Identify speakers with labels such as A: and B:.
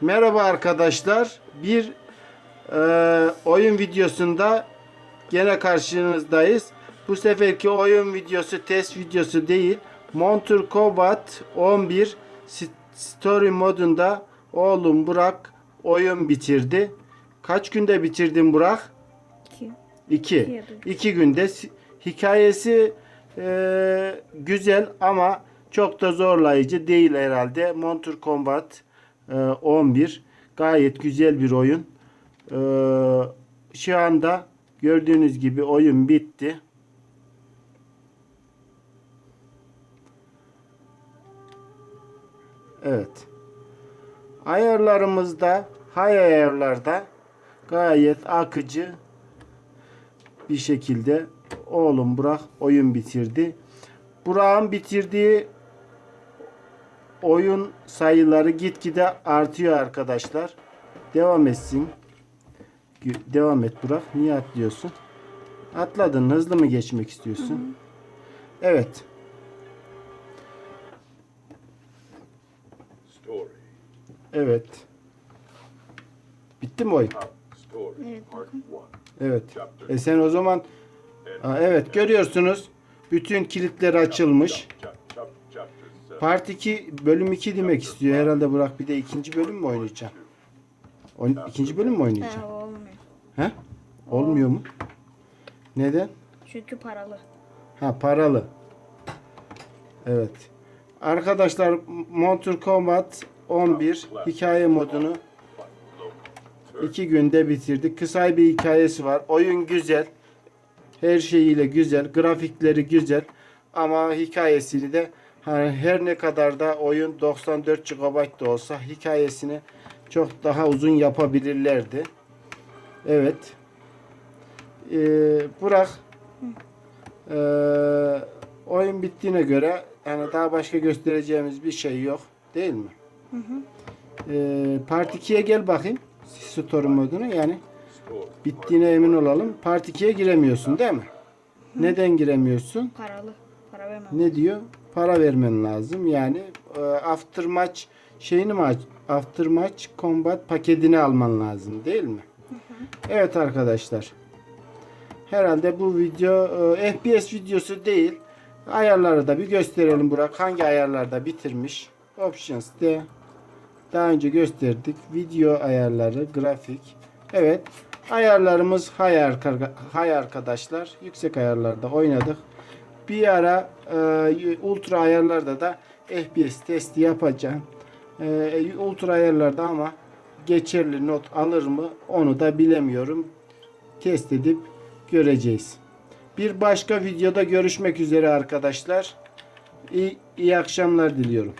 A: Merhaba arkadaşlar. Bir e, oyun videosunda gene karşınızdayız. Bu seferki oyun videosu test videosu değil. Monster Combat 11 S- Story modunda oğlum Burak oyun bitirdi. Kaç günde bitirdin Burak?
B: İki.
A: İki.
B: ya da-
A: İki günde. Si- Hikayesi e, güzel ama çok da zorlayıcı değil herhalde. Monster Combat 11 gayet güzel bir oyun. E, şu anda gördüğünüz gibi oyun bitti. Evet. Ayarlarımızda, hay ayarlarda gayet akıcı bir şekilde oğlum Burak oyun bitirdi. Burak'ın bitirdiği oyun sayıları gitgide artıyor arkadaşlar. Devam etsin. Devam et Burak. Niye atlıyorsun? Atladın. Hızlı mı geçmek istiyorsun? Evet.
C: Story.
A: Evet. Bitti mi
C: story.
B: Evet.
A: Evet. E sen o zaman Aa, evet görüyorsunuz. Bütün kilitler açılmış. Part 2 bölüm 2 demek istiyor. Herhalde Burak bir de ikinci bölüm mü oynayacağım? Oyn ikinci bölüm mü oynayacağım?
B: Ha, olmuyor.
A: He? Olmuyor mu? Neden?
B: Çünkü paralı.
A: Ha paralı. Evet. Arkadaşlar Monster Combat 11 hikaye modunu iki günde bitirdik. Kısa bir hikayesi var. Oyun güzel. Her şeyiyle güzel. Grafikleri güzel. Ama hikayesini de hani her ne kadar da oyun 94 GB da olsa hikayesini çok daha uzun yapabilirlerdi. Evet. Ee, Burak ee, oyun bittiğine göre yani daha başka göstereceğimiz bir şey yok. Değil mi? Ee, part 2'ye gel bakayım. Story moduna yani bittiğine emin olalım. Part 2'ye giremiyorsun değil mi? Neden giremiyorsun?
B: Paralı. Para vermem.
A: Ne diyor? Para vermen lazım. Yani e, after match şeyini mi? After match combat paketini alman lazım değil mi? Evet arkadaşlar. Herhalde bu video e, FPS videosu değil. Ayarları da bir gösterelim Burak. Hangi ayarlarda bitirmiş? Options de daha önce gösterdik. Video ayarları, grafik. Evet. Ayarlarımız hay, arka- hay arkadaşlar. Yüksek ayarlarda oynadık. Bir ara e, ultra ayarlarda da FPS testi yapacağım. E, ultra ayarlarda ama geçerli not alır mı onu da bilemiyorum. Test edip göreceğiz. Bir başka videoda görüşmek üzere arkadaşlar. İyi, iyi akşamlar diliyorum.